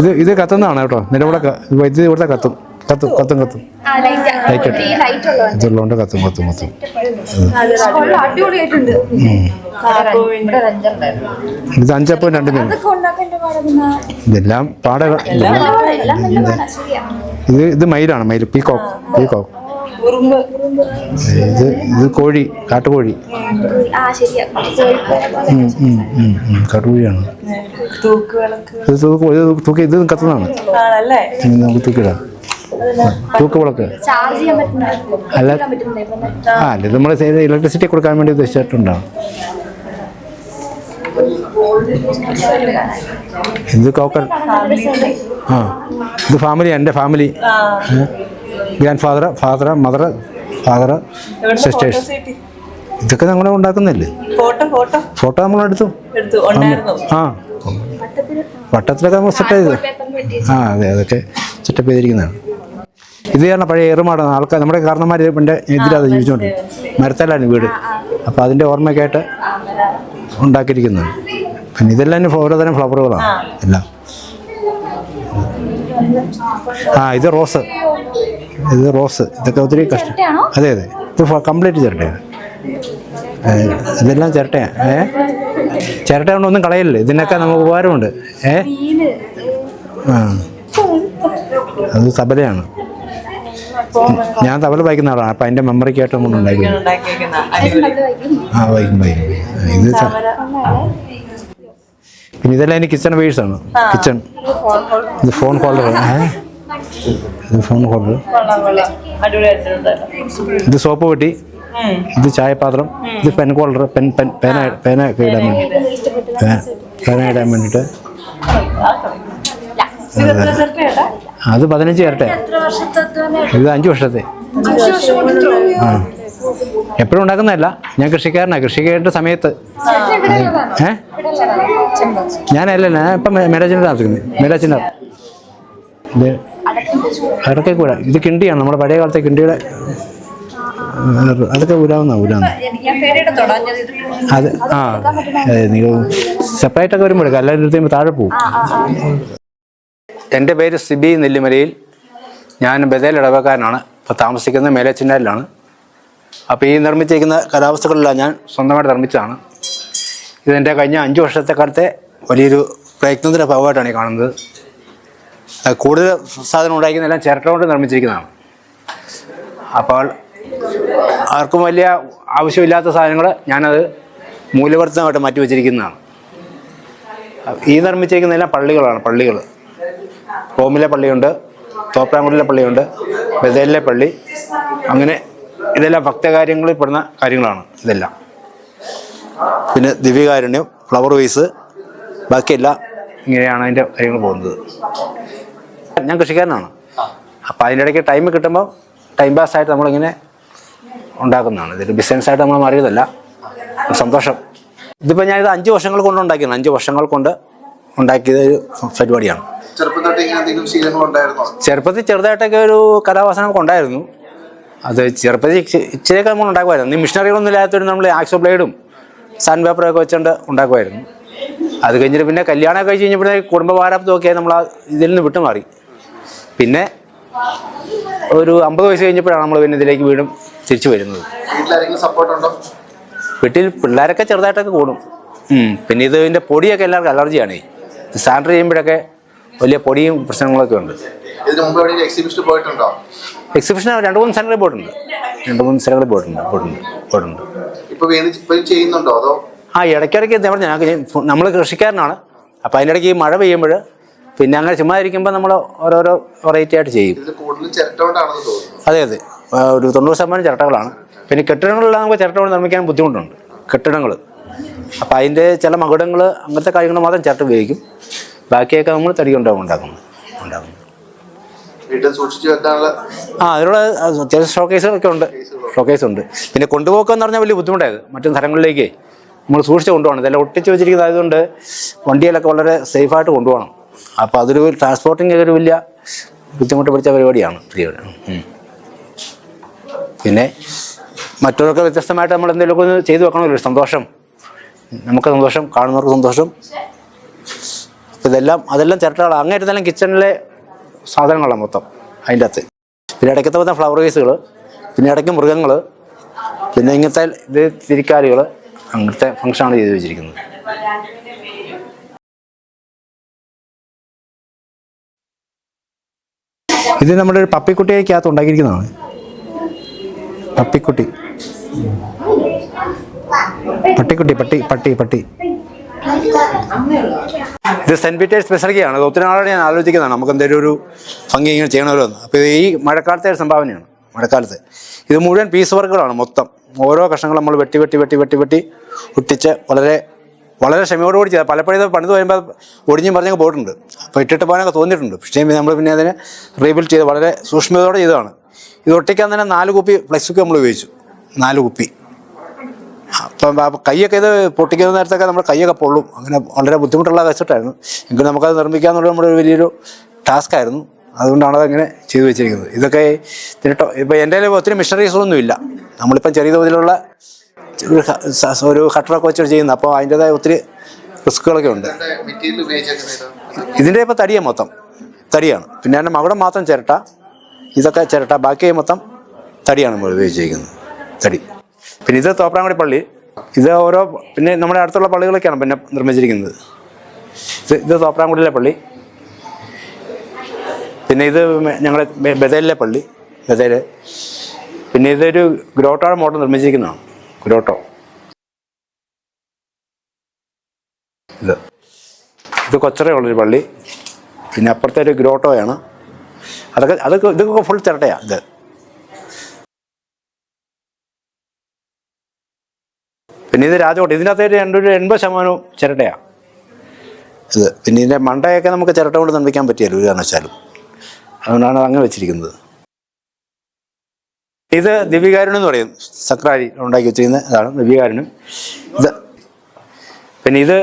ഇത് ഇത് കത്തുന്നതാണ് കേട്ടോ. നിലവിടെ ക- വൈദ്യുതി ഇവിടുത്തെ കത്തും. കത്തും കത്തും കത്തും. ആ ലൈറ്റ് ഈ ലൈറ്റ് ഉള്ളത് ഇതുള്ളതുകൊണ്ട് കത്തും കത്തും കത്തും. ഇവിടെ ഇത് അഞ്ചപ്പം രണ്ട് ഇതെല്ലാം പാടെ ഇത് ഇത് മയിലാണ് മയിൽ പീകോക്ക് പീകോക്ക് ഇത് ഇത് കോഴി കാട്ടുകോഴി. കാട്ടുകോഴിയാണ്? ഇത് തൂക്ക് ഇത് തൂക്കി ഇത് കത്തുന്നതാണ്. നമുക്ക് തൂക്കിടാം. തൂക്ക് വിളക്ക്. ചാർജ് ചെയ്യാൻ പറ്റുന്ന അല്ല. ആ നമ്മൾ ഇലക്ട്രിസിറ്റി കൊടുക്കാൻ വേണ്ടി ഉദ്ദേശിച്ചിട്ടുണ്ടാവും. ഇത് കോക്കർ ആ ഇത് ഫാമിലി എന്റെ family grandfather father mother father sisters ഇതൊക്കെ നമ്മൾ ഉണ്ടാക്കുന്നില്ലേ? Photo photo. ഫോട്ടോ നമ്മൾ എടുത്തു ആ. വട്ടത്തിലൊക്കെ നമ്മൾ സെറ്റ് ചെയ്ത്. ആ അതെ അതൊക്കെ സെറ്റപ്പ് ചെയ്തിരിക്കുന്നതാണ്. ഇത് കാരണം പഴയ ഏറുമാടാണ്. ആൾക്കാർ നമ്മുടെ കാരണന്മാർ പണ്ട് ഇതിലത് ജീവിച്ചുകൊണ്ട് മരത്തലാണ് വീട്. അപ്പോൾ അതിന്റെ ഓർമ്മയൊക്കെ ആയിട്ട് ഉണ്ടാക്കിയിരിക്കുന്നത്. പിന്നെ ഇതെല്ലാം ഇനി ഓരോ തരം ഫ്ലവറുകളാണ്. എല്ലാം. ആ ഇത് റോസ്. ഇത് റോസ്. ഇതൊക്കെ ഒത്തിരി കഷ്ടം. അതെ അതെ. ഇത് കംപ്ലീറ്റ് ചിരട്ടയാണ്. ഇതെല്ലാം ചിരട്ടയാണ് ഏ? ചിരട്ട കൊണ്ടൊന്നും കളയില്ലേ? ഇതിനൊക്കെ നമുക്ക് ഉപകാരമുണ്ട്. ഏ? ആ. അത് തബലയാണ്. ഞാൻ തബല വായിക്കുന്ന ആളാണ് അപ്പം അതിന്റെ മെമ്മറിക്കായിട്ട് നമ്മൾ ഉണ്ടാക്കി ആ വായിക്കും വായിക്കും ഇത് പിന്നെ ഇതെല്ലാം ഇനി കിച്ചൺ വേഴ്സാണ് കിച്ചൺ ഇത് ഫോൺ ഹോൾഡർ ഏ? ഇത് ഫോൺ ഹോൾഡർ ഇത് സോപ്പ് പെട്ടി ഇത് ചായപാത്രം. ഇത് പെൻ ഹോൾഡർ പെൻ പെൻ പേന പേന ഒക്കെ ഇടാൻ വേണ്ടി. പേ- പേന ഇടാൻ വേണ്ടിയിട്ട്. അത് പതിനഞ്ച് ചേരട്ടെ ഇത് അഞ്ച് വർഷത്തെ. ആ. എപ്പോഴും ഉണ്ടാക്കുന്നതല്ല. ഞാൻ കൃഷിക്കാരനാണ് കൃഷി കേട്ട സമയത്ത് ഏ? ഞാനല്ല ഞാൻ ഇപ്പം മേരാജിന്റെ താമസിക്കുന്നത്. മേരാജിന്റെ ഇത് അടക്ക കൂട. ഇത് കിണ്ടിയാണ്. നമ്മുടെ പഴയ കാലത്തെ കിണ്ടിയുടെ അടക്ക അതൊക്കെ ഊരാവുന്ന തൊടാഞ്ഞത് അത് ആ നിങ്ങൾ സെപ്പറേറ്റ് ഒക്കെ വരുമ്പോഴേ എല്ലാവരും താഴെ പോകും എന്റെ പേര് സിബി നെല്ലിമലയിൽ. ഞാൻ ബദേൽ ഇടവക്കാരനാണ്. ഇപ്പോൾ താമസിക്കുന്നത് മേലച്ചിന്നാലിലാണ് അപ്പോൾ ഈ നിർമ്മിച്ചിരിക്കുന്ന കഥാവസ്തുക്കളെല്ലാം ഞാൻ സ്വന്തമായിട്ട് നിർമ്മിച്ചതാണ്. ഇതെന്റെ കഴിഞ്ഞ അഞ്ച് വർഷത്തെ കാലത്തെ വലിയൊരു പ്രയത്നത്തിന്റെ ഭാഗമായിട്ടാണ് ഈ കാണുന്നത്. കൂടുതൽ സാധനം ഉണ്ടാക്കുന്നതെല്ലാം ചിരട്ട കൊണ്ട് നിർമ്മിച്ചിരിക്കുന്നതാണ്. അപ്പോൾ ആർക്കും വലിയ ആവശ്യമില്ലാത്ത സാധനങ്ങൾ ഞാനത് മൂല്യവർദ്ധനമായിട്ട് മാറ്റി വെച്ചിരിക്കുന്നതാണ്. ഈ നിർമ്മിച്ചിരിക്കുന്നതെല്ലാം പള്ളികളാണ് പള്ളികൾ. റോമിലെ പള്ളിയുണ്ട് തോപ്രാങ്കുടിലെ പള്ളിയുണ്ട് ബദേലിലെ പള്ളി അങ്ങനെ ഇതെല്ലാം ഭക്തകാര്യങ്ങളിൽ പെടുന്ന കാര്യങ്ങളാണ് ഇതെല്ലാം. പിന്നെ ദിവ്യകാരുണ്യം ഫ്ലവർ വൈസ് ബാക്കിയെല്ലാം ഇങ്ങനെയാണ് അതിന്റെ കാര്യങ്ങൾ പോകുന്നത്. ഞാൻ കൃഷിക്കാരനാണ്. അപ്പോൾ അതിന്റെ ഇടയ്ക്ക് ടൈം കിട്ടുമ്പോൾ ടൈം പാസ് ആയിട്ട് നമ്മളിങ്ങനെ ഉണ്ടാക്കുന്നതാണ്. ഇതൊരു ബിസിനസ്സായിട്ട് നമ്മൾ മാറിയതല്ല. സന്തോഷം. ഇതിപ്പോൾ ഞാനിത് അഞ്ച് വർഷങ്ങൾ കൊണ്ട് ഉണ്ടാക്കിയത് അഞ്ച് വർഷങ്ങൾ കൊണ്ട് ഉണ്ടാക്കിയത് ഒരു പരിപാടിയാണ്. ചെറുപ്പത്തിൽ ചെറുതായിട്ടൊക്കെ ഒരു കലാവാസന നമുക്ക് ഉണ്ടായിരുന്നു. അത് ചെറുപ്പത്തിൽ ഇച്ചി- ഇച്ചിരിയൊക്കെ നമ്മൾ ഉണ്ടാക്കുമായിരുന്നു. ഈ മിഷനറികളൊന്നും ഇല്ലാത്തൊരു നമ്മൾ ആക്സോ ബ്ലേഡും സാൻഡ് പേപ്പറൊക്കെ വെച്ചുകൊണ്ട് ഉണ്ടാക്കുമായിരുന്നു. അത് കഴിഞ്ഞിട്ട് പിന്നെ കല്യാണം കഴിച്ച് കഴിഞ്ഞപ്പോഴത്തേക്ക് കുടുംബഭാരത്വമൊക്കെ നമ്മൾ ആ ഇതിൽ നിന്ന് വിട്ടുമാറി പിന്നെ ഒരു അമ്പത് വയസ്സ് കഴിഞ്ഞപ്പോഴാണ് നമ്മൾ പിന്നെ ഇതിലേക്ക് വീണ്ടും തിരിച്ചു വരുന്നത്. വീട്ടിൽ പിള്ളേരൊക്കെ ചെറുതായിട്ടൊക്കെ കൂടും. പിന്നെ ഇത് ഇതിന്റെ പൊടിയൊക്കെ എല്ലാവർക്കും അലർജിയാണ്. സാനിറ്ററി ചെയ്യുമ്പോഴൊക്കെ വലിയ പൊടിയും പ്രശ്നങ്ങളൊക്കെ ഉണ്ട്. ഇതിനു മുമ്പ് എവിടെയെങ്കിലും എക്സിബിഷന് പോയിട്ടുണ്ടോ? എക്സിബിഷൻ രണ്ട് മൂന്ന് സ്ഥലങ്ങളിൽ പോയിട്ടുണ്ട്. രണ്ട് മൂന്ന് സ്ഥലങ്ങളിൽ പോയിട്ടുണ്ട്. പോയിട്ടുണ്ട്. പോയിട്ടുണ്ട്. ഇപ്പൊ വീണ്ടും ഇപ്പൊ ചെയ്യുന്നുണ്ടോ? അതോ ആ ഇടയ്ക്കിടയ്ക്ക് ഞങ്ങൾക്ക് നമ്മൾ കൃഷിക്കാരനാണ്. അപ്പോൾ അതിനിടയ്ക്ക് ഈ മഴ പെയ്യുമ്പോൾ പിന്നെ അങ്ങനെ ചുമ്മാ ഇരിക്കുമ്പോൾ നമ്മൾ ഓരോരോ വെറൈറ്റി ആയിട്ട് ചെയ്യും. അതെ അതെ. ഒരു തൊണ്ണൂറ് ശതമാനം ചിരട്ടകളാണ്. പിന്നെ കെട്ടിടങ്ങളിലാണ് നമുക്ക് ചിരട്ടകൾ നിർമ്മിക്കാൻ ബുദ്ധിമുട്ടുണ്ട്. കെട്ടിടങ്ങൾ അപ്പോൾ അതിന്റെ ചില മകുടങ്ങൾ അങ്ങനത്തെ കാര്യങ്ങൾ മാത്രം ചിരട്ട ഉപയോഗിക്കും. ബാക്കിയൊക്കെ നമ്മൾ തടി കൊണ്ടാണ് ഉണ്ടാക്കുന്നത്. ഉണ്ടാക്കുന്നത്. വീട്ടിൽ സൂക്ഷിച്ചു വെക്കാനുള്ള ആ അതിനുള്ള ചില ഷോക്കേസുകളൊക്കെ ഉണ്ട്. ഷോക്കേസ് ഉണ്ട്. പിന്നെ കൊണ്ടുപോക്കുക എന്ന് പറഞ്ഞാൽ വലിയ ബുദ്ധിമുട്ടായത് മറ്റു സ്ഥലങ്ങളിലേക്ക് നമ്മൾ സൂക്ഷിച്ച് കൊണ്ടുപോകണം. ഇതെല്ലാം ഒട്ടിച്ച് വെച്ചിരിക്കുന്നതായതുകൊണ്ട് വണ്ടിയിലൊക്കെ വളരെ സേഫായിട്ട് കൊണ്ടുപോകണം. അപ്പോൾ അതൊരു ട്രാൻസ്പോർട്ടിങ് ഒരു വലിയ ബുദ്ധിമുട്ട് പിടിച്ച പരിപാടിയാണ് പരിപാടി പിന്നെ മറ്റവർക്ക് വ്യത്യസ്തമായിട്ട് നമ്മൾ എന്തെങ്കിലുമൊക്കെ ഒന്ന് ചെയ്തു വെക്കണമല്ലോ. സന്തോഷം. നമുക്ക് സന്തോഷം കാണുന്നവർക്ക് സന്തോഷം. ഇതെല്ലാം അതെല്ലാം ചിരട്ടകളാണ്. അങ്ങേറ്റത്തെല്ലാം കിച്ചണിലെ സാധനങ്ങളാണ് മൊത്തം അതിന്റെ അകത്ത്. പിന്നെ ഇടയ്ക്കത്തെ മൊത്തം ഫ്ലവർ വേസുകൾ പിന്നെ ഇടയ്ക്ക് മൃഗങ്ങൾ പിന്നെ ഇങ്ങനത്തെ ഇത് തിരിക്കാലുകൾ അങ്ങനത്തെ ഫങ്ഷനാണ് ചെയ്ത് വെച്ചിരിക്കുന്നത്. ഇത് നമ്മുടെ ഒരു പപ്പിക്കുട്ടിയേക്കകത്ത് ഉണ്ടാക്കിയിരിക്കുന്നതാണ്. പപ്പിക്കുട്ടി. പട്ടിക്കുട്ടി പട്ടി പട്ടി പട്ടി. ഇത് സെന്റ് പീറ്റേഴ്സ് ഇത് ഒത്തിരി നാളോടെ ഞാൻ ആലോചിക്കുന്നതാണ്. നമുക്ക് എന്തെങ്കിലും ഒരു ഭംഗി ഇങ്ങനെ ചെയ്യണമല്ലോ എന്ന്. അപ്പോൾ ഈ മഴക്കാലത്തെ ഒരു സംഭാവനയാണ് മഴക്കാലത്ത്. ഇത് മുഴുവൻ പീസ് വർക്കുകളാണ് മൊത്തം. ഓരോ കഷ്ണങ്ങളും നമ്മൾ വെട്ടി വെട്ടി വെട്ടി വെട്ടി വെട്ടി ഒട്ടിച്ച് വളരെ വളരെ ക്ഷമയോടുകൂടി ചെയ്താൽ പലപ്പോഴും ഇത് പണിത് വരുമ്പോൾ ഒടിഞ്ഞും പറഞ്ഞൊക്കെ പോയിട്ടുണ്ട്. അപ്പോൾ ഇട്ടിട്ട് പോകാനൊക്കെ തോന്നിയിട്ടുണ്ട്. പക്ഷേ നമ്മൾ പിന്നെ അതിനെ റീബിൽഡ് ചെയ്ത് വളരെ സൂക്ഷ്മതയോടെ ചെയ്തതാണ്. ഇത് ഒട്ടിക്കാൻ തന്നെ നാല് കുപ്പി ഫ്ലെക്സ് നമ്മൾ ഉപയോഗിച്ചു. നാല് കുപ്പി. അപ്പം കൈയൊക്കെ ഇത് പൊട്ടിക്കുന്ന നേരത്തൊക്കെ നമ്മുടെ കൈയൊക്കെ പൊള്ളും. അങ്ങനെ വളരെ ബുദ്ധിമുട്ടുള്ള വെച്ചിട്ടായിരുന്നു എങ്കിലും നമുക്കത് നിർമ്മിക്കാന്നുള്ള നമ്മുടെ ഒരു വലിയൊരു ടാസ്ക് ആയിരുന്നു അതുകൊണ്ടാണ് അതങ്ങനെ ചെയ്തു വെച്ചിരിക്കുന്നത്. ഇതൊക്കെ ഇതിട്ടോ ഇപ്പോൾ എന്റെ കയ്യിൽ ഒത്തിരി മിഷണറീസൊന്നും ഇല്ല. നമ്മളിപ്പം ചെറിയ തോതിലുള്ള ഒരു ഹട്ടറൊക്കെ വെച്ച് ചെയ്യുന്നത് അപ്പോൾ അതിന്റെതായ ഒത്തിരി റിസ്ക്കുകളൊക്കെ ഉണ്ട്. ഇതിന്റെ ഇപ്പോൾ തടിയാണ് മൊത്തം. തടിയാണ്. പിന്നെ എന്റെ മകുടം മാത്രം ചിരട്ട. ഇതൊക്കെ ചിരട്ട. ബാക്കി മൊത്തം തടിയാണ് നമ്മൾ ഉപയോഗിച്ചിരിക്കുന്നത്. തടി. പിന്നെ ഇത് തോപ്രാങ്കുടി പള്ളി. ഇത് ഓരോ പിന്നെ നമ്മുടെ അടുത്തുള്ള പള്ളികളൊക്കെയാണ് പിന്നെ നിർമ്മിച്ചിരിക്കുന്നത്. ഇത് ഇത് തോപ്രാങ്കുടിയിലെ പള്ളി. പിന്നെ ഇത് ഞങ്ങളുടെ ബദേലിലെ പള്ളി ബദേൽ പിന്നെ ഇതൊരു ഗ്രോട്ടോ മോഡൽ നിർമ്മിച്ചിരിക്കുന്നതാണ് ഗ്രോട്ടോ. ഇത്. ഇത് കൊച്ചറയുള്ളൊരു പള്ളി. പിന്നെ അപ്പുറത്തെ ഒരു ഗ്രോട്ടോയാണ്. അതൊക്കെ അതൊക്കെ ഇതൊക്കെ ഫുൾ ചിരട്ടയാണ് ഇത്. പിന്നെ ഇത് രാജകോട്ട. ഇതിനകത്ത് രണ്ടൊരു എൺപത് ശതമാനവും ചിരട്ടയാണ് ഇത് പിന്നെ ഇതിന്റെ മണ്ടയൊക്കെ നമുക്ക് ചിരട്ട കൊണ്ട് നിർമ്മിക്കാൻ പറ്റിയല്ലോ ഒരു കാരണവശാലും. അതുകൊണ്ടാണ് അത് അങ്ങനെ വെച്ചിരിക്കുന്നത്. ഇത് ദിവ്യകാരുണ്യം എന്ന് പറയും. സക്രാരി ഉണ്ടാക്കി വെച്ചിരിക്കുന്ന ഇതാണ് ദിവ്യകാരുണ്യം. ഇത് പിന്നെ ഇത്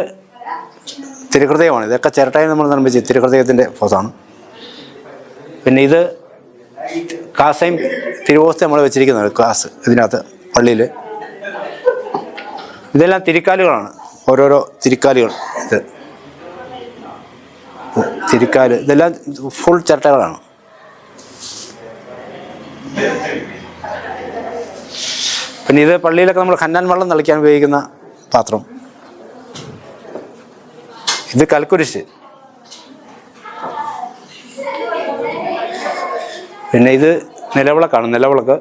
തിരുഹൃദയമാണ്. ഇതൊക്കെ ചിരട്ടയിൽ നമ്മൾ നിർമ്മിച്ച തിരുഹൃദയത്തിന്റെ ഫോസാണ്. പിന്നെ ഇത് കാസയും തിരുവോസ്ത നമ്മൾ വെച്ചിരിക്കുന്നത് ക്ലാസ് ഇതിനകത്ത് പള്ളിയിൽ ഇതെല്ലാം തിരിക്കാലുകളാണ്. ഓരോരോ തിരിക്കാലുകൾ. ഇത്. തിരിക്കാൽ. ഇതെല്ലാം ഫുൾ ചിരട്ടകളാണ്. പിന്നെ ഇത് പള്ളിയിലൊക്കെ നമ്മൾ ഖന്നാൻ വെള്ളം തളിക്കാൻ ഉപയോഗിക്കുന്ന പാത്രം. ഇത് കൽക്കുരിശ്. പിന്നെ ഇത് നിലവിളക്കാണ്. നിലവിളക്ക്.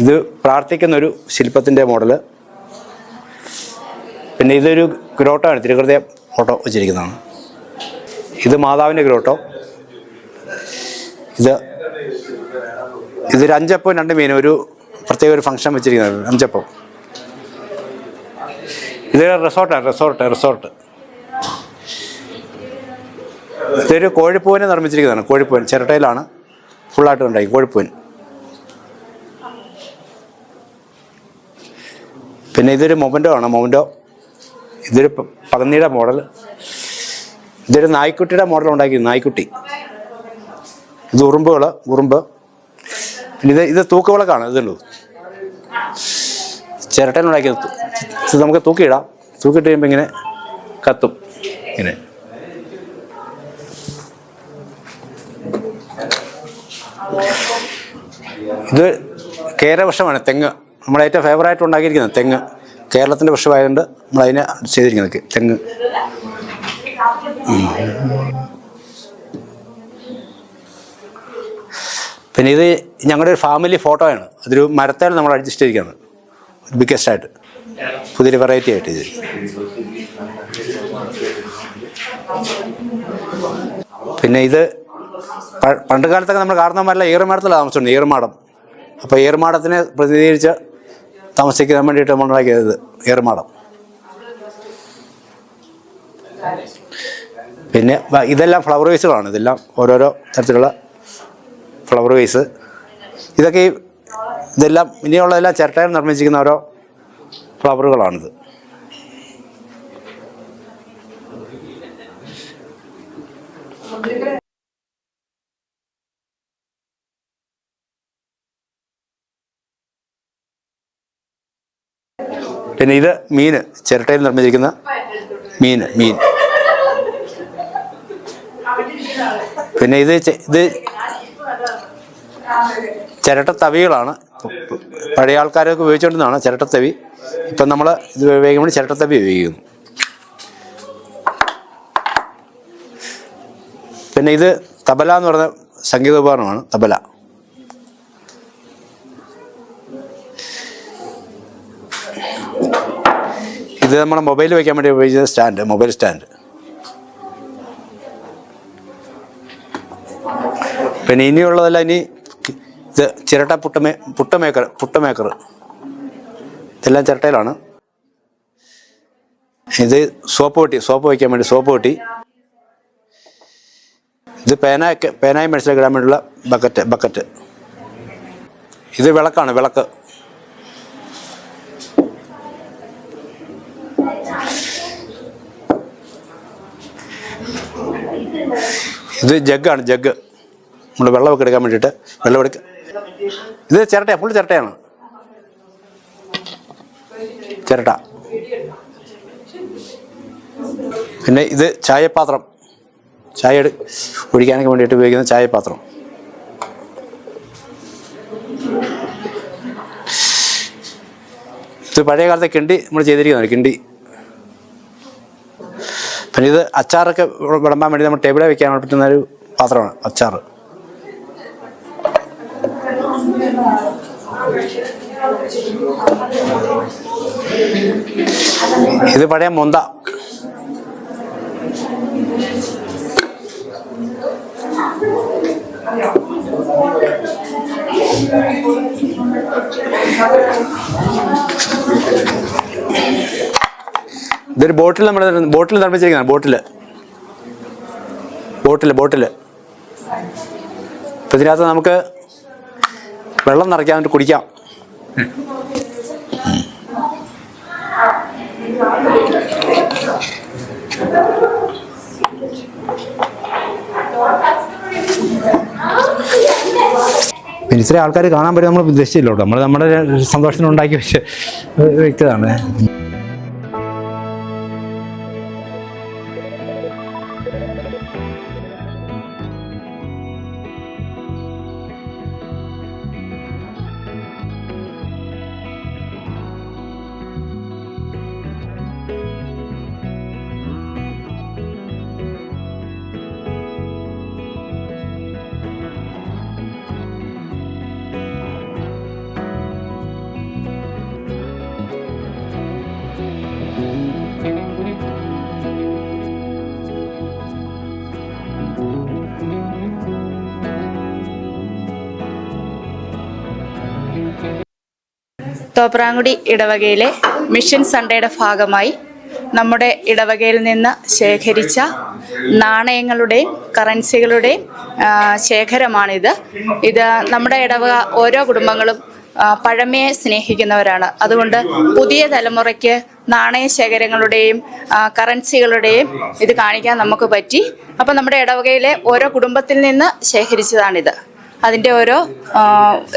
ഇത് പ്രാർത്ഥിക്കുന്ന ഒരു ശില്പത്തിന്റെ മോഡൽ. പിന്നെ ഇതൊരു ഗ്രോട്ടോ ആണ് തിരുഹൃദയ ഫോട്ടോ വെച്ചിരിക്കുന്നതാണ്. ഇത് മാതാവിന്റെ ഗ്രോട്ടോ. ഇത് ഇതൊരു അഞ്ചപ്പം രണ്ട് മീനും ഒരു പ്രത്യേക ഒരു ഫംഗ്ഷൻ വെച്ചിരിക്കുന്നത് അഞ്ചപ്പം. ഇതൊരു റിസോർട്ടാണ് റിസോർട്ട് റിസോർട്ട്. ഇതൊരു കോഴിപ്പൂവിനെ നിർമ്മിച്ചിരിക്കുന്നതാണ് കോഴിപ്പൂവൻ. ചിരട്ടയിലാണ് ഫുള്ളായിട്ട് ഉണ്ടായി കോഴിപ്പൂവൻ. പിന്നെ ഇതൊരു മൊമന്റോ ആണ് മൊമന്റോ ഇതൊരു പ- മോഡൽ. ഇതൊരു നായ്ക്കുട്ടിയുടെ മോഡൽ ഉണ്ടാക്കി നായ്ക്കുട്ടി. ഇത് ഉറുമ്പുകൾ ഉറുമ്പ്. ഇത് ഇത് തൂക്കുവിളക്കാണ് ഇതുള്ളൂ ചിരട്ടയിലുണ്ടാക്കിയത് ഇത് നമുക്ക് തൂക്കിയിടാം. തൂക്കിട്ട് കഴിയുമ്പോൾ ഇങ്ങനെ കത്തും ഇങ്ങനെ. ഇത് കേരവൃക്ഷമാണ് തെങ്ങ്. നമ്മളേറ്റവും ഫേവറായിട്ട് ഉണ്ടാക്കിയിരിക്കുന്നത് തെങ്ങ്. കേരളത്തിന്റെ വൃക്ഷമായതുകൊണ്ട് നമ്മൾ അതിനെ ചെയ്തിരിക്കുന്നത് തെങ്ങ്. പിന്നെ ഇത് ഞങ്ങളുടെ ഒരു ഫാമിലി ഫോട്ടോയാണ്. അതൊരു മരത്തേൽ നമ്മൾ അഡ്ജസ്റ്റ് ചെയ്തിരിക്കുന്നത് ബിഗ്ഗസ്റ്റ് ആയിട്ട്. പുതിയൊരു വെറൈറ്റി ആയിട്ട് ഇത്. പിന്നെ ഇത് പണ്ട് കാലത്തൊക്കെ നമ്മൾ കാരണന്മാരെല്ലാം ഏറുമാടത്തിലാണ് താമസിച്ചിട്ടുണ്ട് ഏറുമാടം. അപ്പോൾ ഏറുമാടത്തിനെ പ്രതിനിധീകരിച്ച് താമസിക്കാൻ വേണ്ടിയിട്ട് നമ്മൾ ഉണ്ടാക്കിയത് ഏറുമാടം. പിന്നെ ഇതെല്ലാം ഫ്ലവർ വേസുകളാണ് ഇതെല്ലാം ഓരോരോ തരത്തിലുള്ള ഫ്ലവർ വേസ് ഇതൊക്കെ ഇതെല്ലാം ഇനിയുള്ളതെല്ലാം ചിരട്ടയിൽ നിർമ്മിച്ചിരിക്കുന്ന ഓരോ ഫ്ലവറുകളാണിത് പിന്നെ ഇത് മീൻ ചിരട്ടയിൽ നിർമ്മിച്ചിരിക്കുന്ന മീൻ മീൻ. പിന്നെ ഇത് ഇത് ചിരട്ട തവികളാണ്. പഴയ ആൾക്കാരൊക്കെ ഉപയോഗിച്ചുകൊണ്ടിരുന്നതാണ് ചിരട്ടത്തവി ഇപ്പം നമ്മൾ ഇത് ഉപയോഗിക്കുമ്പോൾ ചിരട്ടത്തവി ഉപയോഗിക്കുന്നു. പിന്നെ ഇത് തബല എന്ന് പറഞ്ഞ സംഗീത ഉപകരണമാണ് തബല. ഇത് നമ്മുടെ മൊബൈൽ വയ്ക്കാൻ വേണ്ടി ഉപയോഗിച്ച സ്റ്റാൻഡ് മൊബൈൽ സ്റ്റാൻഡ് പിന്നെ ഇനിയുള്ളതല്ല ഇനി ഇത് ചിരട്ട പുട്ടമേ പുട്ടമേക്കർ പുട്ടമേക്കർ ഇതെല്ലാം ചിരട്ടയിലാണ്. ഇത് സോപ്പ് പൊട്ടി സോപ്പ് വയ്ക്കാൻ വേണ്ടി സോപ്പ് പൊട്ടി. ഇത് പേന പേനായി മനസ്സിലാക്കിടാൻ വേണ്ടിയുള്ള ബക്കറ്റ് ബക്കറ്റ് ഇത് വിളക്കാണ് വിളക്ക്. ഇത് ജഗ്ഗാണ് ജഗ്ഗ്. നമ്മൾ വെള്ളമൊക്കെ എടുക്കാൻ വേണ്ടിയിട്ട് വെള്ളം എടുക്ക ഇത് ചിരട്ടയാണ് ഫുൾ ചിരട്ടയാണ്. ചിരട്ട. പിന്നെ ഇത് ചായപാത്രം. ചായ എടു ഒഴിക്കാനൊക്കെ വേണ്ടിയിട്ട് ഉപയോഗിക്കുന്ന ചായപാത്രം. ഇത് പഴയ കാലത്തെ കിണ്ടി നമ്മൾ ചെയ്തിരിക്കുന്നതാണ് കിണ്ടി. പിന്നെ ഇത് അച്ചാറൊക്കെ വിളമ്പാൻ വേണ്ടി നമ്മൾ ടേബിളിൽ വെക്കാൻ പറ്റുന്ന ഒരു പാത്രമാണ് അച്ചാർ ഇത് പഴയ മൊന്ത. ഇതൊരു ബോട്ടിൽ നമ്മൾ ബോട്ടിൽ നിർമ്മിച്ചിരിക്കുന്നതാണ് ബോട്ടിൽ ബോട്ടിൽ ബോട്ടിൽ ഇതിനകത്ത് നമുക്ക് വെള്ളം നിറയ്ക്കാൻ കുടിക്കാം. പിന്നെ ഇത്രയും ആൾക്കാർ കാണാൻ പറ്റും നമ്മൾ ഉദ്ദേശിച്ചില്ല കേട്ടോ. നമ്മൾ നമ്മുടെ സന്തോഷത്തിന് ഉണ്ടാക്കി വെച്ച വ്യക്തിതാണ് തോപ്രാങ്കുടി ഇടവകയിലെ മിഷൻ സൺഡേയുടെ ഭാഗമായി നമ്മുടെ ഇടവകയിൽ നിന്ന് ശേഖരിച്ച നാണയങ്ങളുടെയും കറൻസികളുടെയും ശേഖരമാണിത്. ഇത് നമ്മുടെ ഇടവക ഓരോ കുടുംബങ്ങളും പഴമയെ സ്നേഹിക്കുന്നവരാണ്. അതുകൊണ്ട് പുതിയ തലമുറയ്ക്ക് നാണയ ശേഖരങ്ങളുടെയും കറൻസികളുടെയും ഇത് കാണിക്കാൻ നമുക്ക് പറ്റി. അപ്പം നമ്മുടെ ഇടവകയിലെ ഓരോ കുടുംബത്തിൽ നിന്ന് ശേഖരിച്ചതാണിത്. അതിന്റെ ഓരോ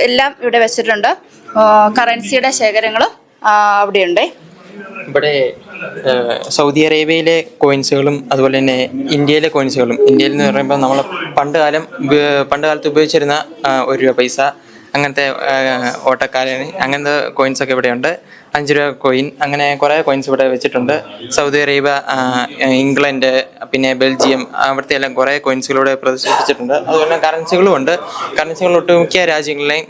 എല്ലാം ഇവിടെ വെച്ചിട്ടുണ്ട്. കറൻസിയുടെ ശേഖരങ്ങളും അവിടെയുണ്ട്. ഇവിടെ സൗദി അറേബ്യയിലെ കോയിൻസുകളും അതുപോലെ തന്നെ ഇന്ത്യയിലെ കോയിൻസുകളും ഇന്ത്യയിൽ എന്ന് പറയുമ്പോൾ നമ്മൾ പണ്ട് കാലം പണ്ട് കാലത്ത് ഉപയോഗിച്ചിരുന്ന ഒരു രൂപ പൈസ അങ്ങനത്തെ ഏഹ്, ഓട്ടക്കാലന് അങ്ങനത്തെ കോയിൻസൊക്കെ ഇവിടെയുണ്ട്. അഞ്ച് രൂപ കോയിൻ അങ്ങനെ കുറേ കോയിൻസ് ഇവിടെ വെച്ചിട്ടുണ്ട്. സൗദി അറേബ്യ ഇംഗ്ലണ്ട് പിന്നെ ബെൽജിയം അവിടുത്തെ എല്ലാം കുറേ കോയിൻസുകളിവിടെ പ്രദർശിപ്പിച്ചിട്ടുണ്ട്. അതുപോലെ തന്നെ കറൻസികളും ഉണ്ട്. കറൻസികൾ ഒട്ടുമിക്ക രാജ്യങ്ങളിലെയും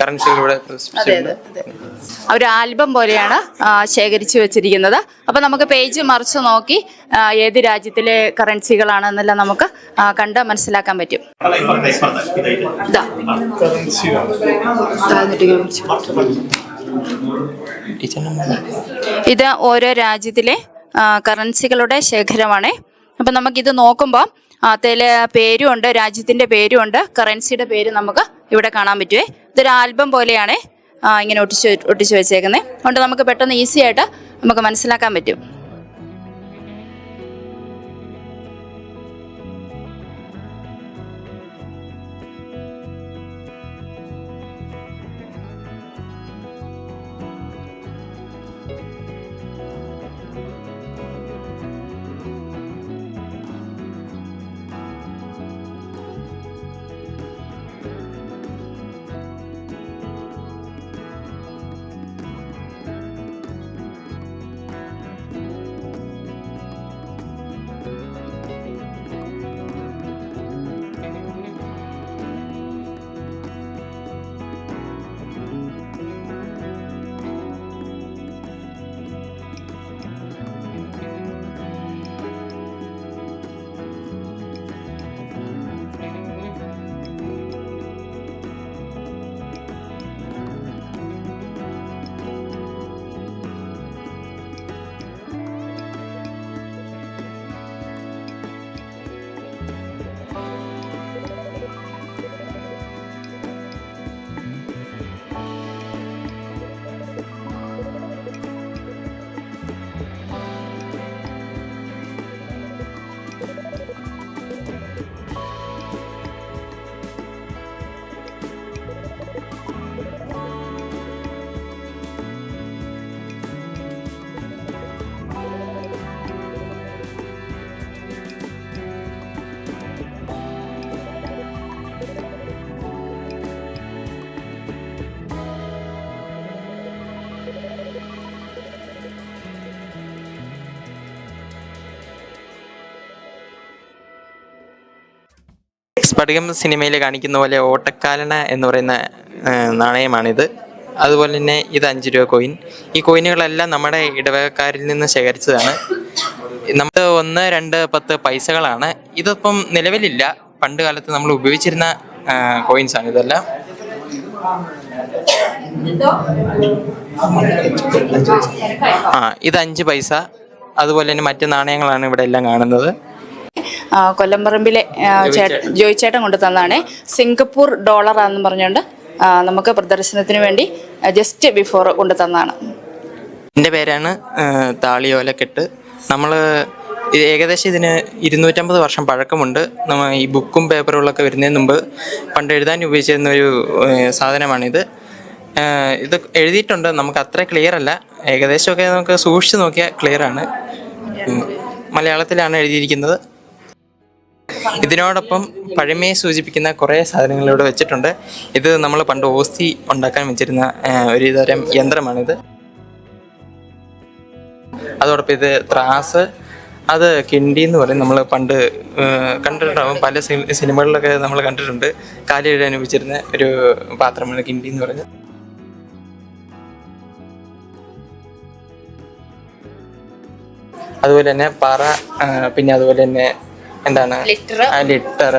കറൻസികൾ ഇവിടെ പ്രദർശിപ്പിച്ചിട്ടുണ്ട്. ഒരു ആൽബം പോലെയാണ് ശേഖരിച്ചു വെച്ചിരിക്കുന്നത്. അപ്പം നമുക്ക് പേജ് മറിച്ച് നോക്കി ഏത് രാജ്യത്തിലെ കറൻസികളാണെന്നെല്ലാം നമുക്ക് കണ്ട് മനസ്സിലാക്കാൻ പറ്റും. ഇതാ. ഇതാ, ഓരോ രാജ്യത്തിലെ കറൻസികളുടെ ശേഖരമാണ്. അപ്പം നമുക്കിത് നോക്കുമ്പോൾ അതിൽ പേരും ഉണ്ട് രാജ്യത്തിന്റെ പേരും ഉണ്ട് കറൻസിയുടെ പേര് നമുക്ക് ഇവിടെ കാണാൻ പറ്റുമേ ഇതൊരു ആൽബം പോലെയാണ് ഇങ്ങനെ ഒട്ടിച്ച് ഒട്ടിച്ച് വെച്ചേക്കുന്നത് അതുകൊണ്ട് നമുക്ക് പെട്ടെന്ന് ഈസി ആയിട്ട് നമുക്ക് മനസ്സിലാക്കാൻ പറ്റും. സ്ഫടികം സിനിമയിൽ കാണിക്കുന്ന പോലെ ഓട്ടക്കാലണ എന്ന് പറയുന്ന നാണയമാണിത്. അതുപോലെ തന്നെ ഇത് അഞ്ച് രൂപ കോയിൻ ഈ കോയിനുകളെല്ലാം നമ്മുടെ ഇടവകക്കാരിൽ നിന്ന് ശേഖരിച്ചതാണ്. നമ്മൾ ഒന്ന് രണ്ട് പത്ത് പൈസകളാണ്. ഇതിപ്പം നിലവിലില്ല. പണ്ട് കാലത്ത് നമ്മൾ ഉപയോഗിച്ചിരുന്ന കോയിൻസ് ആണ് ഇതെല്ലാം. ആ ഇത് അഞ്ച് പൈസ. അതുപോലെ തന്നെ മറ്റ് നാണയങ്ങളാണ് ഇവിടെ എല്ലാം കാണുന്നത്. കൊല്ലംപറമ്പിലെ ജോയി ചേട്ടൻ ജോയിച്ചേട്ടൻ കൊണ്ട് തന്നതാണ് സിംഗപ്പൂർ ഡോളർ ആണെന്ന് പറഞ്ഞുകൊണ്ട് നമുക്ക് പ്രദർശനത്തിന് വേണ്ടി ജസ്റ്റ് ബിഫോർ കൊണ്ട് തന്നതാണ് എന്റെ പേരാണ് താളിയോലക്കെട്ട്. നമ്മൾ ഏകദേശം ഇതിന് ഇരുന്നൂറ്റമ്പത് വർഷം പഴക്കമുണ്ട്. നമ്മ ഈ ബുക്കും പേപ്പറുകളൊക്കെ വരുന്നതിന് മുമ്പ് പണ്ട് എഴുതാൻ ഉപയോഗിച്ചിരുന്ന ഒരു സാധനമാണിത് ഇത് എഴുതിയിട്ടുണ്ട് നമുക്ക് അത്ര ക്ലിയർ അല്ല. ഏകദേശമൊക്കെ നമുക്ക് സൂക്ഷിച്ച് നോക്കിയാൽ ക്ലിയർ ആണ്. മലയാളത്തിലാണ് എഴുതിയിരിക്കുന്നത്. ഇതിനോടൊപ്പം പഴമയെ സൂചിപ്പിക്കുന്ന കുറേ സാധനങ്ങൾ ഇവിടെ വെച്ചിട്ടുണ്ട്. ഇത് നമ്മൾ പണ്ട് ഓസ്തി ഉണ്ടാക്കാൻ വെച്ചിരുന്ന ഒരുതരം ഒരു തരം യന്ത്രമാണിത്. അതോടൊപ്പം ഇത് ത്രാസ് അത് കിണ്ടി എന്ന് പറയും. നമ്മൾ പണ്ട് കണ്ടിട്ടുണ്ടാകും പല സിനിമകളിലൊക്കെ നമ്മൾ കണ്ടിട്ടുണ്ട്. കാലി എഴുതാൻ ഉപയോഗിച്ചിരുന്ന ഒരു പാത്രമാണ് കിണ്ടി എന്ന് പറയുന്നത്. അതുപോലെ തന്നെ പറ പിന്നെ അതുപോലെ തന്നെ എന്താണ്? ലിറ്റർ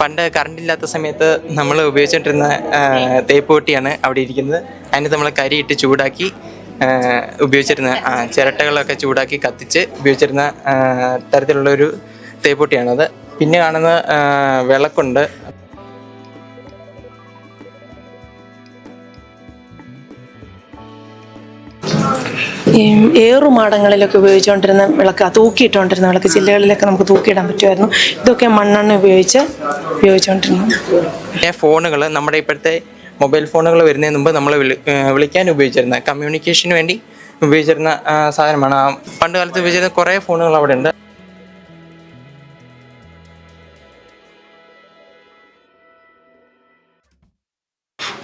പണ്ട് കറണ്ട് ഇല്ലാത്ത സമയത്ത് നമ്മൾ ഉപയോഗിച്ചുകൊണ്ടിരുന്ന തേപ്പ് പൊട്ടിയാണ് അവിടെ ഇരിക്കുന്നത്. അതിന് നമ്മൾ കരിയിട്ട് ചൂടാക്കി ഉപയോഗിച്ചിരുന്ന ചിരട്ടകളൊക്കെ ചൂടാക്കി കത്തിച്ച് ഉപയോഗിച്ചിരുന്ന തരത്തിലുള്ള ഒരു തേപ്പൊട്ടിയാണത്. പിന്നെ കാണുന്ന വിളക്കുണ്ട്. ഏറുമാടങ്ങളിലൊക്കെ ഉപയോഗിച്ചുകൊണ്ടിരുന്ന വിളക്ക് തൂക്കിയിട്ടുകൊണ്ടിരുന്ന വിളക്ക് ജില്ലകളിലൊക്കെ നമുക്ക് തൂക്കിയിടാൻ പറ്റുമായിരുന്നു. ഇതൊക്കെ മണ്ണെണ്ണ ഉപയോഗിച്ച് ഉപയോഗിച്ചുകൊണ്ടിരുന്നു. ഫോണുകൾ നമ്മുടെ ഇപ്പോഴത്തെ മൊബൈൽ ഫോണുകൾ വരുന്നതിന് മുമ്പ് നമ്മൾ വിളി വിളിക്കാൻ ഉപയോഗിച്ചിരുന്ന കമ്മ്യൂണിക്കേഷന് വേണ്ടി ഉപയോഗിച്ചിരുന്ന സാധനമാണ്. പണ്ട് കാലത്ത് ഉപയോഗിച്ചിരുന്ന കുറേ ഫോണുകൾ അവിടെ ഉണ്ട്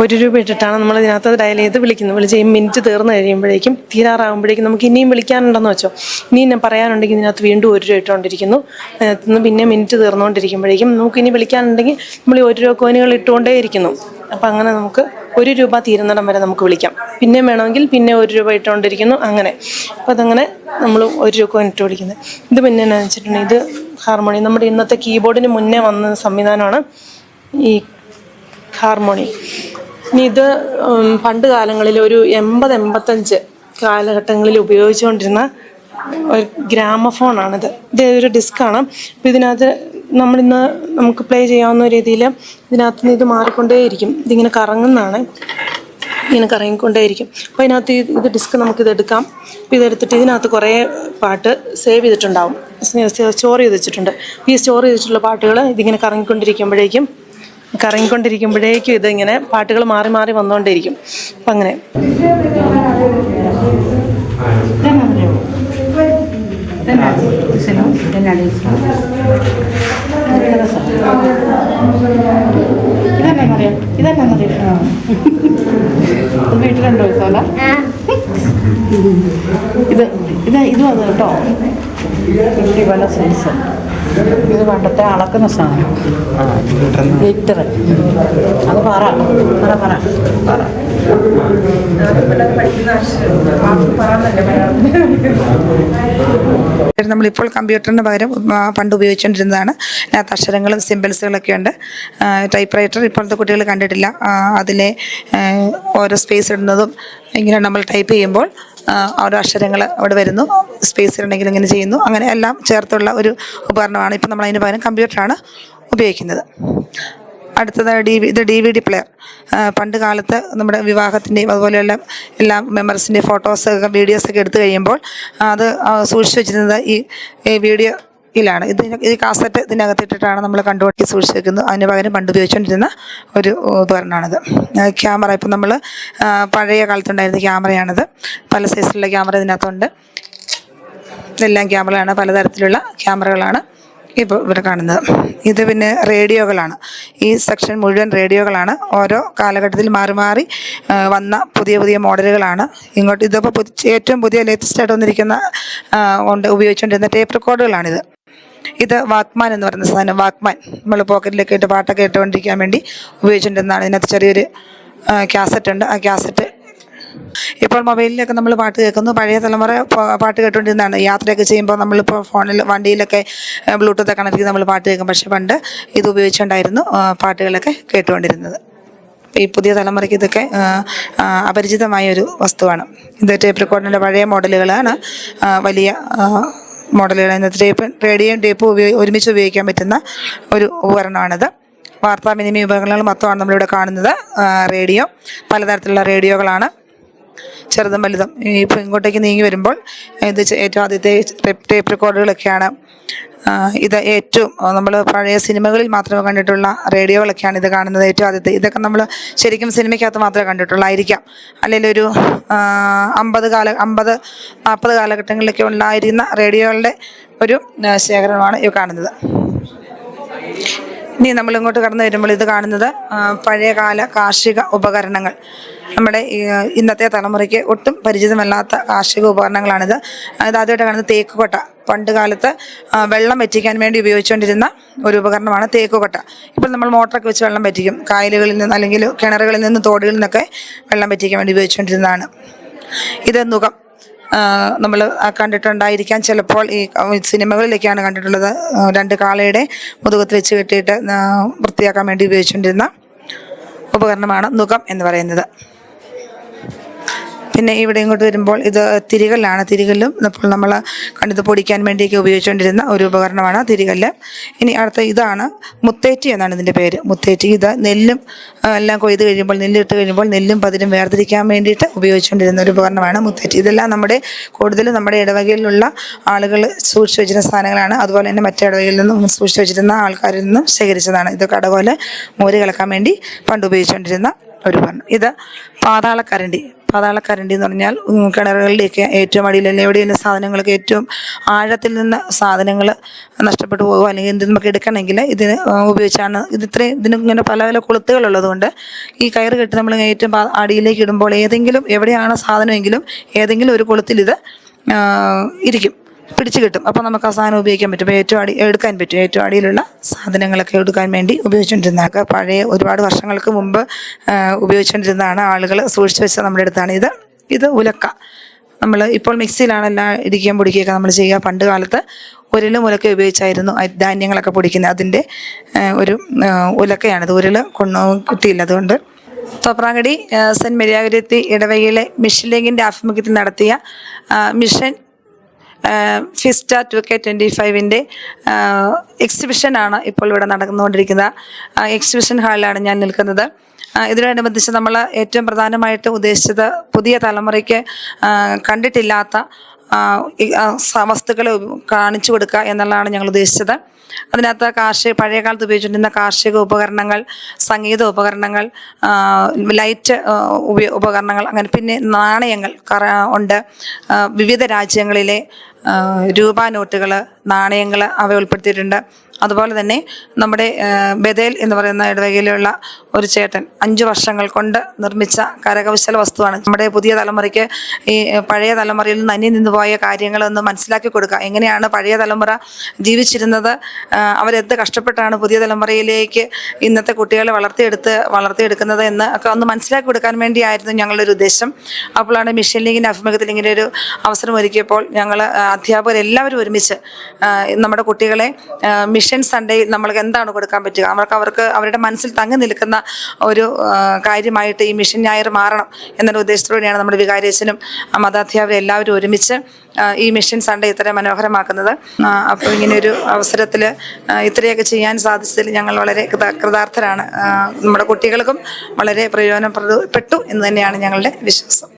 ഒരു രൂപ ഇട്ടിട്ടാണ് നമ്മൾ ഇതിനകത്ത് ഡയൽ ചെയ്ത് വിളിക്കുന്നത്. വിളിച്ച് ഈ മിനിറ്റ് തീർന്നു കഴിയുമ്പോഴേക്കും തീരാറാകുമ്പോഴേക്കും നമുക്ക് ഇനിയും വിളിക്കാനുണ്ടെന്ന് വെച്ചോ. ഇനിയും ഞാൻ പറയാനുണ്ടെങ്കിൽ ഇതിനകത്ത് വീണ്ടും ഒരു രൂപ ഇട്ടുകൊണ്ടിരിക്കുന്നു. അതിനകത്ത് നിന്ന് പിന്നെ മിനിറ്റ് തീർന്നുകൊണ്ടിരിക്കുമ്പോഴേക്കും നമുക്ക് ഇനി വിളിക്കാനുണ്ടെങ്കിൽ നമ്മൾ ഈ ഒരു രൂപ കോയിനുകൾ ഇട്ടുകൊണ്ടേ ഇരിക്കുന്നു അപ്പം അങ്ങനെ നമുക്ക് ഒരു രൂപ തീരുന്നിടം വരെ നമുക്ക് വിളിക്കാം. പിന്നെ വേണമെങ്കിൽ പിന്നെ ഒരു രൂപ ഇട്ടുകൊണ്ടിരിക്കുന്നു. അങ്ങനെ. അപ്പം അതങ്ങനെ നമ്മൾ ഒരു രൂപ കോയിൻ ഇട്ട് വിളിക്കുന്നത്. ഇത് പിന്നെ എന്നാ വെച്ചിട്ടുണ്ടെങ്കിൽ ഇത് ഹാർമോണി നമ്മുടെ ഇന്നത്തെ കീബോർഡിന് മുന്നേ വന്ന സംവിധാനമാണ് ഈ ഹാർമോണി ഇത് പണ്ട് കാലങ്ങളിൽ ഒരു എൺപത് എൺപത്തഞ്ച് കാലഘട്ടങ്ങളിൽ ഉപയോഗിച്ചുകൊണ്ടിരുന്ന ഒരു ഗ്രാമഫോണാണിത്. ഇത് ഒരു ഡിസ്ക്കാണ്. അപ്പോൾ ഇതിനകത്ത് നമ്മളിന്ന് നമുക്ക് പ്ലേ ചെയ്യാവുന്ന രീതിയിൽ ഇതിനകത്ത് നിന്ന് ഇത് മാറിക്കൊണ്ടേയിരിക്കും. ഇതിങ്ങനെ കറങ്ങുന്നതാണ്. ഇങ്ങനെ കറങ്ങിക്കൊണ്ടേയിരിക്കും. അപ്പോൾ അതിനകത്ത് ഇത് ഡിസ്ക് നമുക്കിത് എടുക്കാം. അപ്പോൾ ഇതെടുത്തിട്ട് ഇതിനകത്ത് കുറേ പാട്ട് സേവ് ചെയ്തിട്ടുണ്ടാവും. സ്റ്റോർ ചെയ്ത് വെച്ചിട്ടുണ്ട്. ഈ സ്റ്റോർ ചെയ്തിട്ടുള്ള പാട്ടുകൾ ഇതിങ്ങനെ കറങ്ങിക്കൊണ്ടിരിക്കുമ്പോഴേക്കും കറങ്ങിക്കൊണ്ടിരിക്കുമ്പോഴേക്കും ഇതിങ്ങനെ പാട്ടുകൾ മാറി മാറി വന്നുകൊണ്ടിരിക്കും അപ്പം അങ്ങനെ. വീട്ടിലുണ്ടോ ഇതോല ഇത് ഇത് ഇതും അത് കേട്ടോ. ഫിഫ്റ്റി പല സൈസ് ഇത് പണ്ടത്തെ അളക്കുന്ന സാധനം. ലിറ്റർ. അത് പറ. പറ പറ. നമ്മളിപ്പോൾ കമ്പ്യൂട്ടറിന് പകരം പണ്ട് ഉപയോഗിച്ചുകൊണ്ടിരുന്നതാണ് അതിനകത്ത് അക്ഷരങ്ങളും സിമ്പിൾസുകളൊക്കെ ഉണ്ട്. ടൈപ്പ് റൈറ്റർ ഇപ്പോഴത്തെ കുട്ടികൾ കണ്ടിട്ടില്ല. അതിലെ ഓരോ സ്പേസ് ഇടുന്നതും ഇങ്ങനെ നമ്മൾ ടൈപ്പ് ചെയ്യുമ്പോൾ ഓരോ അക്ഷരങ്ങൾ അവിടെ വരുന്നു. സ്പേസ് ഉണ്ടെങ്കിൽ ഇങ്ങനെ ചെയ്യുന്നു. അങ്ങനെ എല്ലാം ചേർത്തുള്ള ഒരു ഉപകരണമാണ് ഇപ്പം നമ്മൾ അതിന് പകരം കമ്പ്യൂട്ടറാണ് ഉപയോഗിക്കുന്നത്. അടുത്തത് ഡി വി ഇത് ഡി വി ഡി പ്ലെയർ പണ്ട് കാലത്ത് നമ്മുടെ വിവാഹത്തിന്റെയും അതുപോലെയുള്ള എല്ലാ മെമ്പേഴ്സിന്റെയും ഫോട്ടോസൊക്കെ വീഡിയോസൊക്കെ എടുത്തു കഴിയുമ്പോൾ അത് സൂക്ഷിച്ചു വെച്ചിരുന്നത് ഈ വീഡിയോ ഇതിലാണ് ഇത് ഈ കാസറ്റ് ഇതിനകത്ത് ഇട്ടിട്ടാണ് നമ്മൾ കണ്ടുകൊണ്ടി സൂക്ഷിച്ച് വെക്കുന്നത് അതിന് പകരം പണ്ട് ഉപയോഗിച്ചുകൊണ്ടിരുന്ന ഒരു ഉപകരണമാണിത്. ക്യാമറ ഇപ്പം നമ്മൾ പഴയ കാലത്തുണ്ടായിരുന്ന ക്യാമറയാണിത്. പല സൈസിലുള്ള ക്യാമറ ഇതിനകത്തുണ്ട്. ഇതെല്ലാം ക്യാമറകളാണ് പലതരത്തിലുള്ള ക്യാമറകളാണ് ഇപ്പോൾ ഇവിടെ കാണുന്നത്. ഇത് പിന്നെ റേഡിയോകളാണ്. ഈ സെക്ഷൻ മുഴുവൻ റേഡിയോകളാണ്. ഓരോ കാലഘട്ടത്തിൽ മാറി മാറി വന്ന പുതിയ പുതിയ മോഡലുകളാണ്. ഇങ്ങോട്ട് ഇതിപ്പോൾ ഏറ്റവും പുതിയ ലേറ്റസ്റ്റ് ആയിട്ട് വന്നിരിക്കുന്ന കൊണ്ട് ഉപയോഗിച്ചുകൊണ്ടിരുന്ന ടേപ്പ് റെക്കോർഡുകളാണിത് ഇത് വാക്മാൻ എന്ന് പറയുന്ന സാധനം വാക്മാൻ. നമ്മൾ പോക്കറ്റിലൊക്കെ ഇട്ട് പാട്ടൊക്കെ ഇട്ടുകൊണ്ടിരിക്കാൻ വേണ്ടി ഉപയോഗിച്ചുകൊണ്ടിരുന്നതാണ്. ഇതിനകത്ത് ചെറിയൊരു ക്യാസറ്റ് ഉണ്ട്. ആ ക്യാസറ്റ് ഇപ്പോൾ മൊബൈലിലൊക്കെ നമ്മൾ പാട്ട് കേൾക്കുന്നു. പഴയ തലമുറ പാട്ട് കേട്ടുകൊണ്ടിരുന്നതാണ് യാത്രയൊക്കെ ചെയ്യുമ്പോൾ നമ്മളിപ്പോൾ ഫോണിൽ വണ്ടിയിലൊക്കെ ബ്ലൂടൂത്ത് കണക്ട് ചെയ്ത് നമ്മൾ പാട്ട് കേൾക്കും. പക്ഷേ പണ്ട് ഇത് ഉപയോഗിച്ചുകൊണ്ടായിരുന്നു പാട്ടുകളൊക്കെ കേട്ടുകൊണ്ടിരുന്നത്. ഈ പുതിയ തലമുറയ്ക്ക് ഇതൊക്കെ അപരിചിതമായ ഒരു വസ്തുവാണ്. ഇത് ടേപ്പ് റെക്കോർഡിന്റെ പഴയ മോഡലുകളാണ് വലിയ ഇന്നത്തെ ടേപ്പ് റേഡിയോയും ടേപ്പും ഉപയോഗി ഒരുമിച്ച് ഉപയോഗിക്കാൻ പറ്റുന്ന ഒരു ഉപകരണമാണിത്. വാർത്താവിനിമയ ഉപകരണങ്ങൾ മൊത്തമാണ് നമ്മളിവിടെ കാണുന്നത്. റേഡിയോ പലതരത്തിലുള്ള റേഡിയോകളാണ്. ചെറുതും വലുതും. ഇപ്പോൾ ഇങ്ങോട്ടേക്ക് നീങ്ങി വരുമ്പോൾ ഇത് ഏറ്റവും ആദ്യത്തെ ടേപ്പ് റെക്കോർഡുകളൊക്കെയാണ്. ഇത് ഏറ്റവും നമ്മൾ പഴയ സിനിമകളിൽ മാത്രമേ കണ്ടിട്ടുള്ള റേഡിയോകളൊക്കെയാണ് ഇത് കാണുന്നത് ഏറ്റവും ആദ്യത്തെ. ഇതൊക്കെ നമ്മൾ ശരിക്കും സിനിമയ്ക്കകത്ത് മാത്രമേ കണ്ടിട്ടുള്ളായിരിക്കാം. അല്ലെങ്കിൽ ഒരു അമ്പത് കാല അമ്പത് നാൽപ്പത് കാലഘട്ടങ്ങളിലൊക്കെ ഉണ്ടായിരുന്ന റേഡിയോകളുടെ ഒരു ശേഖരണമാണ് ഇവ കാണുന്നത്. ഇനി നമ്മൾ ഇങ്ങോട്ട് കടന്നു വരുമ്പോൾ ഇത് കാണുന്നത് പഴയകാല കാർഷിക ഉപകരണങ്ങൾ. നമ്മുടെ ഇന്നത്തെ തലമുറയ്ക്ക് ഒട്ടും പരിചിതമല്ലാത്ത കാർഷിക ഉപകരണങ്ങളാണിത്. അതാദ്യമായിട്ട് കാണുന്നത് തേക്ക് കൊട്ട പണ്ട് കാലത്ത് വെള്ളം വറ്റിക്കാൻ വേണ്ടി ഉപയോഗിച്ചുകൊണ്ടിരുന്ന ഒരു ഉപകരണമാണ് തേക്ക് കൊട്ട ഇപ്പോൾ നമ്മൾ മോട്ടറൊക്കെ വെച്ച് വെള്ളം വറ്റിക്കും. കായലുകളിൽ നിന്ന് അല്ലെങ്കിൽ കിണറുകളിൽ നിന്ന് തോടുകളിൽ നിന്നൊക്കെ വെള്ളം വറ്റിക്കാൻ വേണ്ടി ഉപയോഗിച്ചുകൊണ്ടിരുന്നതാണ്. ഇത് നുകം. നമ്മൾ കണ്ടിട്ടുണ്ടായിരിക്കാം. ചിലപ്പോൾ ഈ സിനിമകളിലേക്കാണ് കണ്ടിട്ടുള്ളത്. രണ്ട് കാളയുടെ മുതുകത്ത് വെച്ച് കെട്ടിയിട്ട് വൃത്തിയാക്കാൻ വേണ്ടി ഉപയോഗിച്ചുകൊണ്ടിരുന്ന ഉപകരണമാണ് നുകം എന്ന് പറയുന്നത്. പിന്നെ ഇവിടെ ഇങ്ങോട്ട് വരുമ്പോൾ ഇത് തിരികല്ലാണ്. തിരികല്ലും ഇപ്പോൾ നമ്മൾ കണ്ടിത് പൊടിക്കാൻ വേണ്ടിയൊക്കെ ഉപയോഗിച്ചുകൊണ്ടിരുന്ന ഒരു ഉപകരണമാണ് തിരികല്ല്. ഇനി അടുത്ത ഇതാണ് മുത്തേറ്റി എന്നാണ് ഇതിന്റെ പേര്. മുത്തേറ്റി ഇത് നെല്ലും എല്ലാം കൊയ്ത് കഴിയുമ്പോൾ നെല്ലിട്ട് കഴിയുമ്പോൾ നെല്ലും പതിരും വേർതിരിക്കാൻ വേണ്ടിയിട്ട് ഉപയോഗിച്ചുകൊണ്ടിരുന്ന ഒരു ഉപകരണമാണ് മുത്തേറ്റി. ഇതെല്ലാം നമ്മുടെ കൂടുതലും നമ്മുടെ ഇടവകയിലുള്ള ആളുകൾ സൂക്ഷിച്ചു വെച്ചിരുന്ന സാധനങ്ങളാണ്. അതുപോലെ തന്നെ മറ്റേ ഇടവകയിൽ നിന്നും സൂക്ഷിച്ചു വെച്ചിരുന്ന ആൾക്കാരിൽ നിന്നും ശേഖരിച്ചതാണ്. ഇത് കടകോൽ മോര് കലക്കാൻ വേണ്ടി പണ്ട് ഉപയോഗിച്ചുകൊണ്ടിരുന്ന ഒരു ഉപകരണം. ഇത് പാതാളക്കരണ്ടി. പാതാളക്കരണ്ടി എന്ന് പറഞ്ഞാൽ കിണറുകളുടെയൊക്കെ ഏറ്റവും അടിയിൽ അല്ലെങ്കിൽ എവിടെയെങ്കിലും സാധനങ്ങൾക്ക് ഏറ്റവും ആഴത്തിൽ നിന്ന് സാധനങ്ങൾ നഷ്ടപ്പെട്ടു പോകുക അല്ലെങ്കിൽ എന്ത് നമുക്ക് എടുക്കണമെങ്കിൽ ഇതിന് ഉപയോഗിച്ചാണ്. ഇത് ഇത്രയും ഇതിന് ഇങ്ങനെ പല പല കൊളുത്തുകളുള്ളതുകൊണ്ട് ഈ കയറ് കെട്ടി നമ്മൾ ഏറ്റവും അടിയിലേക്ക് ഇടുമ്പോൾ ഏതെങ്കിലും എവിടെയാണ് സാധനമെങ്കിലും ഏതെങ്കിലും ഒരു കൊളുത്തിൽ ഇത് ഇരിക്കും. പിടിച്ചു കിട്ടും. അപ്പോൾ നമുക്ക് ആ സാധനം ഉപയോഗിക്കാൻ പറ്റും. ഏറ്റവും അടി എടുക്കാൻ പറ്റും. ഏറ്റവും അടിയിലുള്ള സാധനങ്ങളൊക്കെ എടുക്കാൻ വേണ്ടി ഉപയോഗിച്ചുകൊണ്ടിരുന്നതൊക്കെ പഴയ ഒരുപാട് വർഷങ്ങൾക്ക് മുമ്പ് ഉപയോഗിച്ചുകൊണ്ടിരുന്നതാണ് ആളുകൾ സൂക്ഷിച്ചു വെച്ച നമ്മുടെ അടുത്താണ് ഇത്. ഇത് ഉലക്ക. നമ്മൾ ഇപ്പോൾ മിക്സിയിലാണ് എല്ലാം ഇടിക്കുകയും പൊടിക്കുകയൊക്കെ നമ്മൾ ചെയ്യുക. പണ്ട് കാലത്ത് ഉരലും ഉലക്ക ഉപയോഗിച്ചായിരുന്നു ധാന്യങ്ങളൊക്കെ പൊടിക്കുന്നത്. അതിന്റെ ഒരു ഉലക്കയാണ് ഉലക്കയാണിത്. ഉരൽ കൊണ്ടു കിട്ടിയില്ല അതുകൊണ്ട്. തോപ്രാങ്കടി സെന്റ് മെരിയാകുരത്തി ഇടവകയിലെ മിഷലിങ്ങിന്റെ ആഭിമുഖ്യത്തിൽ നടത്തിയ mission fiesta two K twenty ഫൈവിന്റെ എക്സിബിഷനാണ് ഇപ്പോൾ ഇവിടെ നടന്നുകൊണ്ടിരിക്കുന്നത്. എക്സിബിഷൻ ഹാളിലാണ് ഞാൻ നിൽക്കുന്നത്. ഇതിനോടനുബന്ധിച്ച് നമ്മൾ ഏറ്റവും പ്രധാനമായിട്ട് ഉദ്ദേശിച്ചത് പുതിയ തലമുറയ്ക്ക് കണ്ടിട്ടില്ലാത്ത വസ്തുക്കളെ ഉപ- കാണിച്ചു കൊടുക്കുക എന്നുള്ളതാണ് ഞങ്ങൾ ഉദ്ദേശിച്ചത്. അതിനകത്ത് കാർഷിക പഴയ കാലത്ത് ഉപയോഗിച്ചുകൊണ്ടിരുന്ന കാർഷിക ഉപകരണങ്ങൾ സംഗീത ഉപകരണങ്ങൾ ലൈറ്റ് ഉപകരണങ്ങൾ അങ്ങനെ പിന്നെ നാണയങ്ങൾ ഉണ്ട്. വിവിധ രാജ്യങ്ങളിലെ രൂപാനോട്ടുകൾ രൂപ നോട്ടുകൾ നാണയങ്ങൾ അവ ഉൾപ്പെടുത്തിയിട്ടുണ്ട്. അതുപോലെ തന്നെ നമ്മുടെ ബദേൽ എന്ന് പറയുന്ന ഇടവകയിലുള്ള ഒരു ചേട്ടൻ അഞ്ച് വർഷങ്ങൾ കൊണ്ട് നിർമ്മിച്ച കരകൗശല വസ്തുവാണ്. നമ്മുടെ പുതിയ തലമുറയ്ക്ക് ഈ പഴയ തലമുറയിൽ നിന്ന് അന്യം നിന്ന് പോയ കാര്യങ്ങളൊന്ന് മനസ്സിലാക്കി കൊടുക്കുക. എങ്ങനെയാണ് പഴയ തലമുറ ജീവിച്ചിരുന്നത്? അവരെന്ത് കഷ്ടപ്പെട്ടാണ് പുതിയ തലമുറയിലേക്ക് ഇന്നത്തെ കുട്ടികളെ വളർത്തിയെടുത്ത് വളർത്തിയെടുക്കുന്നത് എന്ന് ഒക്കെ ഒന്ന് മനസ്സിലാക്കി കൊടുക്കാൻ വേണ്ടിയായിരുന്നു ഞങ്ങളുടെ ഒരു ഉദ്ദേശം. അപ്പോഴാണ് മിഷൻ ലീഗിന്റെ ആഭിമുഖ്യത്തിൽ ഇങ്ങനെ ഒരു അവസരം ഒരുക്കിയപ്പോൾ ഞങ്ങൾ അധ്യാപകരെല്ലാവരും ഒരുമിച്ച് നമ്മുടെ കുട്ടികളെ ആ, മിഷൻ സൺഡേ നമ്മൾക്ക് എന്താണ് കൊടുക്കാൻ പറ്റുക? അവർക്ക് അവർക്ക് അവരുടെ മനസ്സിൽ തങ്ങി നിൽക്കുന്ന ഒരു കാര്യമായിട്ട് ഈ മിഷൻ ഞായർ മാറണം എന്നൊരു ഉദ്ദേശത്തോടെയാണ് നമ്മുടെ വികാരിയച്ഛനും ആ, മതാധ്യാപകരും എല്ലാവരും ഒരുമിച്ച് ഈ മിഷൻ സൺഡേ ഇത്ര മനോഹരമാക്കുന്നത്. അപ്പോൾ ഇങ്ങനെയൊരു അവസരത്തിൽ ഇത്രയൊക്കെ ചെയ്യാൻ സാധിച്ചതിൽ ഞങ്ങൾ വളരെ കൃത- കൃതാർത്ഥരാണ്. നമ്മുടെ കുട്ടികൾക്കും വളരെ പ്രയോജനപ്പെട്ടു എന്ന് തന്നെയാണ് ഞങ്ങളുടെ വിശ്വാസം.